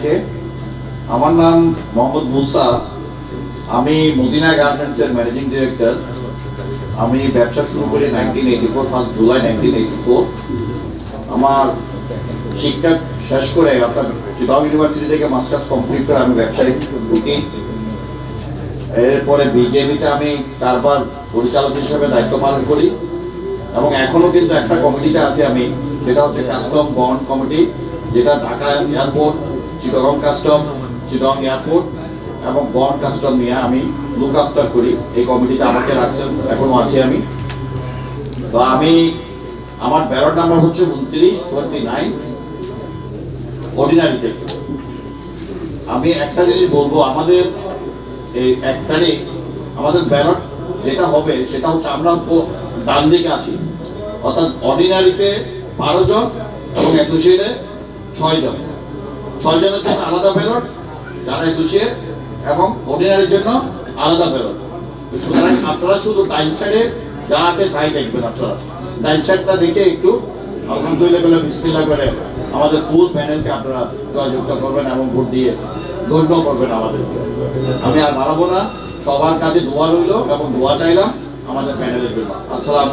সবাইকে আমার নাম মোহাম্মদ মুসা। আমি মদিনা গার্মেন্টসের ম্যানেজিং ডিরেক্টর। আমি ব্যবসা শুরু করি nineteen eighty four first July nineteen eighty four আমার শিক্ষা শেষ করে, অর্থাৎ চিটাং ইউনিভার্সিটি থেকে মাস্টার্স কমপ্লিট করে আমি ব্যবসায়িক ঢুকি। এরপরে বিজেপিতে আমি চারবার পরিচালক হিসেবে দায়িত্ব পালন করি। এবং এখনও কিন্তু একটা কমিটিতে আছি আমি, সেটা হচ্ছে কাস্টম বন্ড কমিটি, যেটা Dhaka airport Chittagong custom Chittagong airport এবং বন কাস্টম নিয়ে আমি লুক আফটার করি। এই কমিটিতে আমাকে রাখছেন, এখনও আছি আমি। তো আমি, আমার ব্যালট নাম্বার হচ্ছে উনত্রিশ টোয়েন্টি নাইন অর্ডিনারি থেকে আমি একটা জিনিস বলব, আমাদের এই এক তারিখ, আমাদের ব্যালট যেটা হবে, সেটা হচ্ছে আমরা ডান দিকে আছি। অর্থাৎ অর্ডিনারিতে বারো জন এবং অ্যাসোসিয়েটে ছয় জন। ছয় জন্য আলাদা ব্যালট যারা অ্যাসোসিয়েট এবং অর্ডিনারির জন্য আলাদা ব্যালট সুতরাং আপনারা শুধু ডাইন সাইডে যা আছে তাই দেখবেন আপনারা। ডাইন সাইডটা দেখে একটু আলহামদুলিল্লাহ বলে বিসমিল্লাহ করে আমাদের ফুল প্যানেলকে আপনারা জয়যুক্ত করবেন এবং ভোট দিয়ে ধন্য করবেন আমাদেরকে। আমি আর বাড়াবো না। সবার কাছে দোয়া রইল এবং দোয়া চাইলাম আমাদের প্যানেলের জন্য। আসসালাম